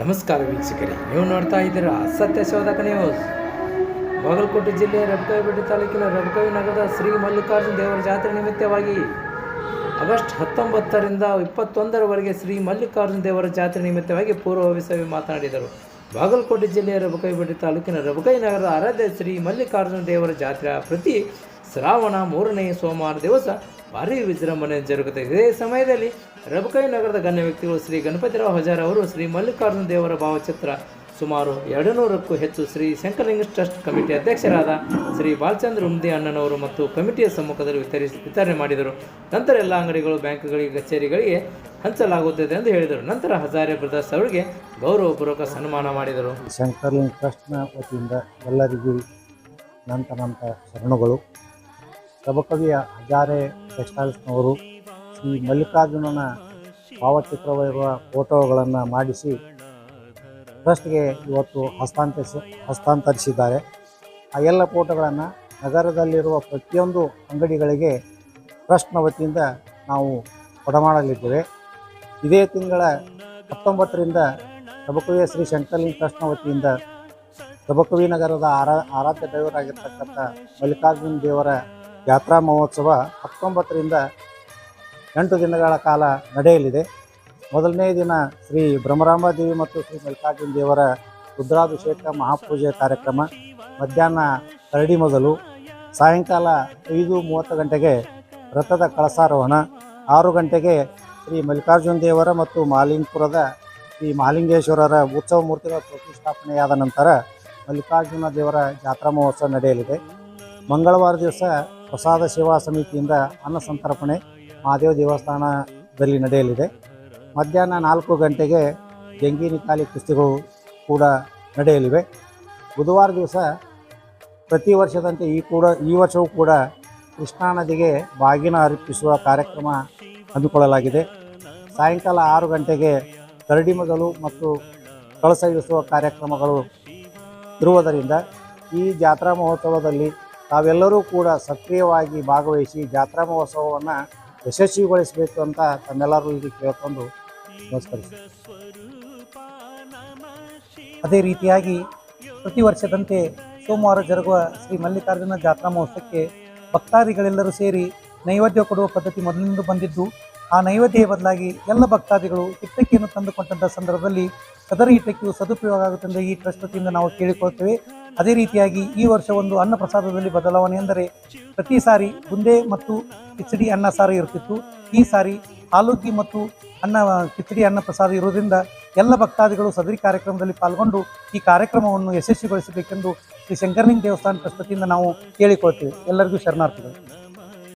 ನಮಸ್ಕಾರ ವೀಕ್ಷಕರೇ, ನೀವು ನೋಡ್ತಾ ಇದ್ದೀರಾ ಸತ್ಯ ಶೋಧಕ ನ್ಯೂಸ್ ಬಾಗಲಕೋಟೆ ಜಿಲ್ಲೆಯ ರಬಕವಿಬೆಟ್ಟಿ ತಾಲೂಕಿನ ರಬಕವಿ ನಗರದ ಶ್ರೀ ಮಲ್ಲಿಕಾರ್ಜುನ ದೇವರ ಜಾತ್ರೆ ನಿಮಿತ್ತವಾಗಿ ಆಗಸ್ಟ್ ಹತ್ತೊಂಬತ್ತರಿಂದ ಇಪ್ಪತ್ತೊಂದರವರೆಗೆ ಶ್ರೀ ಮಲ್ಲಿಕಾರ್ಜುನ ದೇವರ ಜಾತ್ರೆ ನಿಮಿತ್ತವಾಗಿ ಪೂರ್ವಭಾವಿ ಮಾತನಾಡಿದರು. ಬಾಗಲಕೋಟೆ ಜಿಲ್ಲೆಯ ರಬಕವಿಬೆಟ್ಟಿ ತಾಲೂಕಿನ ರಬಕೈ ನಗರದ ಆರಾಧ್ಯ ಶ್ರೀ ಮಲ್ಲಿಕಾರ್ಜುನ ದೇವರ ಜಾತ್ರೆ ಪ್ರತಿ ಶ್ರಾವಣ ಮೂರನೇ ಸೋಮವಾರ ದಿವಸ ಭಾರೀ ವಿಜೃಂಭಣೆ ಜರುಗುತ್ತದೆ ಇದೇ ಸಮಯದಲ್ಲಿ ರಬಕೈ ನಗರದ ಗಣ್ಯ ವ್ಯಕ್ತಿಗಳು ಶ್ರೀ ಗಣಪತಿರಾವ್ ಹಜಾರ್ ಅವರು ಶ್ರೀ ಮಲ್ಲಿಕಾರ್ಜುನ ದೇವರ ಭಾವಚಿತ್ರ ಸುಮಾರು ಎರಡು ನೂರಕ್ಕೂ ಹೆಚ್ಚು ಶ್ರೀ ಶಂಕರಲಿಂಗ ಟ್ರಸ್ಟ್ ಕಮಿಟಿ ಅಧ್ಯಕ್ಷರಾದ ಶ್ರೀ ಬಾಲಚಂದ್ರ ಉಮ್ದಿ ಅಣ್ಣನವರು ಮತ್ತು ಕಮಿಟಿಯ ಸಮ್ಮುಖದಲ್ಲಿ ವಿತರಿಸಿ, ವಿತರಣೆ ಮಾಡಿದರು. ನಂತರ ಎಲ್ಲ ಅಂಗಡಿಗಳು, ಬ್ಯಾಂಕ್ಗಳಿಗೆ, ಕಚೇರಿಗಳಿಗೆ ಹಂಚಲಾಗುತ್ತದೆ ಎಂದು ಹೇಳಿದರು. ನಂತರ ಹಜಾರೆ ಬ್ರದರ್ಸ್ ಅವರಿಗೆ ಗೌರವಪೂರ್ವಕ ಸನ್ಮಾನ ಮಾಡಿದರು. ಶಂಕರ್ಲಿಂಗ್ ಟ್ರಸ್ಟ್ನ ವತಿಯಿಂದ ಎಲ್ಲರಿಗೂ ನಂತ ನಂತ ಶರಣುಗಳು. ಪ್ರಭುಕವಿಯ ಹಜಾರೆ ಟೆಕ್ಸ್ಟೈಲ್ಸ್ನವರು ಈ ಮಲ್ಲಿಕಾರ್ಜುನನ ಭಾವಚಿತ್ರವಿರುವ ಫೋಟೋಗಳನ್ನು ಮಾಡಿಸಿ ಟ್ರಸ್ಟ್ಗೆ ಇವತ್ತು ಹಸ್ತಾಂತರಿಸಿ, ಹಸ್ತಾಂತರಿಸಿದ್ದಾರೆ. ಆ ಎಲ್ಲ ಫೋಟೋಗಳನ್ನು ನಗರದಲ್ಲಿರುವ ಪ್ರತಿಯೊಂದು ಅಂಗಡಿಗಳಿಗೆ ಟ್ರಸ್ಟ್ನ ವತಿಯಿಂದ ನಾವು ಕೊಡಮಾಡಲಿದ್ದೇವೆ. ಇದೇ ತಿಂಗಳ ಹತ್ತೊಂಬತ್ತರಿಂದ ಪ್ರಭುಕವಿಯ ಶ್ರೀ ಶಂಕರಲಿಂಗ ಟ್ರಸ್ಟ್ನ ವತಿಯಿಂದ ತಬಕವಿ ನಗರದ ಆರಾ, ಆರಾಧ್ಯ ದೈವರಾಗಿರ್ತಕ್ಕಂಥ ಮಲ್ಲಿಕಾರ್ಜುನ ದೇವರ ಜಾತ್ರಾ ಮಹೋತ್ಸವ ಹತ್ತೊಂಬತ್ತರಿಂದ ಎಂಟು ದಿನಗಳ ಕಾಲ ನಡೆಯಲಿದೆ. ಮೊದಲನೇ ದಿನ ಶ್ರೀ ಬ್ರಹ್ಮರಾಂಬಾದೇವಿ ಮತ್ತು ಶ್ರೀ ಮಲ್ಲಿಕಾರ್ಜುನ ದೇವರ ರುದ್ರಾಭಿಷೇಕ ಮಹಾಪೂಜೆ ಕಾರ್ಯಕ್ರಮ. ಮಧ್ಯಾಹ್ನ ಕರಡಿ ಮೊದಲು, ಸಾಯಂಕಾಲ ಐದು ಮೂವತ್ತು ಗಂಟೆಗೆ ರಥದ ಕಳಸಾರೋಹಣ, ಆರು ಗಂಟೆಗೆ ಶ್ರೀ ಮಲ್ಲಿಕಾರ್ಜುನ ದೇವರ ಮತ್ತು ಮಾಲಿಂಗಪುರದ ಶ್ರೀ ಮಹಾಲಿಂಗೇಶ್ವರರ ಉತ್ಸವ ಮೂರ್ತಿಗಳ ಪ್ರತಿಷ್ಠಾಪನೆಯಾದ ನಂತರ ಮಲ್ಲಿಕಾರ್ಜುನ ದೇವರ ಜಾತ್ರಾ ಮಹೋತ್ಸವ ನಡೆಯಲಿದೆ. ಮಂಗಳವಾರ ದಿವಸ ಪ್ರಸಾದ ಸೇವಾ ಸಮಿತಿಯಿಂದ ಅನ್ನ ಸಂತರ್ಪಣೆ ಮಹಾದೇವ ದೇವಸ್ಥಾನದಲ್ಲಿ ನಡೆಯಲಿದೆ. ಮಧ್ಯಾಹ್ನ ನಾಲ್ಕು ಗಂಟೆಗೆ ಜಂಗೀನಿ ಕಾಲಿ ಕುಸ್ತಿಗಳು ಕೂಡ ನಡೆಯಲಿವೆ. ಬುಧವಾರ ದಿವಸ ಪ್ರತಿ ವರ್ಷದಂತೆ ಈ ಕೂಡ, ಈ ವರ್ಷವೂ ಕೂಡ ಕೃಷ್ಣಾ ನದಿಗೆ ಬಾಗಿನ ಅರ್ಪಿಸುವ ಕಾರ್ಯಕ್ರಮ ಹಮ್ಮಿಕೊಳ್ಳಲಾಗಿದೆ. ಸಾಯಂಕಾಲ ಆರು ಗಂಟೆಗೆ ಕರಡಿಮಗಳು ಮತ್ತು ಕಳಸ ಇಳಿಸುವ ಕಾರ್ಯಕ್ರಮಗಳು ಇರುವುದರಿಂದ ಈ ಜಾತ್ರಾ ಮಹೋತ್ಸವದಲ್ಲಿ ತಾವೆಲ್ಲರೂ ಕೂಡ ಸಕ್ರಿಯವಾಗಿ ಭಾಗವಹಿಸಿ ಜಾತ್ರಾ ಮಹೋತ್ಸವವನ್ನು ಯಶಸ್ವಿಗೊಳಿಸಬೇಕು ಅಂತ ತಮ್ಮೆಲ್ಲರಲ್ಲಿ ಕೇಳ್ಕೊಂಡು ನಮಸ್ಕರಿಸ್ತೀನಿ. ಅದೇ ರೀತಿಯಾಗಿ ಪ್ರತಿ ವರ್ಷದಂತೆ ಸೋಮವಾರ ಜರುಗುವ ಶ್ರೀ ಮಲ್ಲಿಕಾರ್ಜುನ ಜಾತ್ರಾ ಮಹೋತ್ಸವಕ್ಕೆ ಭಕ್ತಾದಿಗಳೆಲ್ಲರೂ ಸೇರಿ ನೈವೇದ್ಯ ಕೊಡುವ ಪದ್ಧತಿ ಮೊದಲಿನಿಂದ ಬಂದಿದ್ದು, ಆ ನೈವೇದ್ಯ ಬದಲಾಗಿ ಎಲ್ಲ ಭಕ್ತಾದಿಗಳು ಹಿಟ್ಟಕ್ಕಿಯನ್ನು ತಂದುಕೊಟ್ಟಂಥ ಸಂದರ್ಭದಲ್ಲಿ ಸದರಿ ಹಿಟ್ಟಕ್ಕಿಯು ಸದುಪಯೋಗ ಆಗುತ್ತದೆ ಈ ಟ್ರಸ್ಟ್ ವತಿಯಿಂದ ನಾವು ಕೇಳಿಕೊಳ್ತೇವೆ. ಅದೇ ರೀತಿಯಾಗಿ ಈ ವರ್ಷ ಒಂದು ಅನ್ನ ಪ್ರಸಾದದಲ್ಲಿ ಬದಲಾವಣೆ ಎಂದರೆ ಪ್ರತಿ ಸಾರಿ ಬುಂದೆ ಮತ್ತು ಕಿಚಡಿ ಅನ್ನ ಸಾರು ಇರ್ತಿತ್ತು ಈ ಸಾರಿ ಆಲೂಗಿ ಮತ್ತು ಅನ್ನ, ಕಿಚಡಿ ಅನ್ನ ಪ್ರಸಾದ ಇರುವುದರಿಂದ ಎಲ್ಲ ಭಕ್ತಾದಿಗಳು ಸದರಿ ಕಾರ್ಯಕ್ರಮದಲ್ಲಿ ಪಾಲ್ಗೊಂಡು ಈ ಕಾರ್ಯಕ್ರಮವನ್ನು ಯಶಸ್ವಿಗೊಳಿಸಬೇಕೆಂದು ಶ್ರೀ ಶಂಕರಲಿಂಗ ದೇವಸ್ಥಾನ ಪ್ರಸ್ತುತಿಯಿಂದ ನಾವು ಕೇಳಿಕೊಳ್ತೇವೆ. ಎಲ್ಲರಿಗೂ ಶರಣಾರ್ಥಿಗಳು.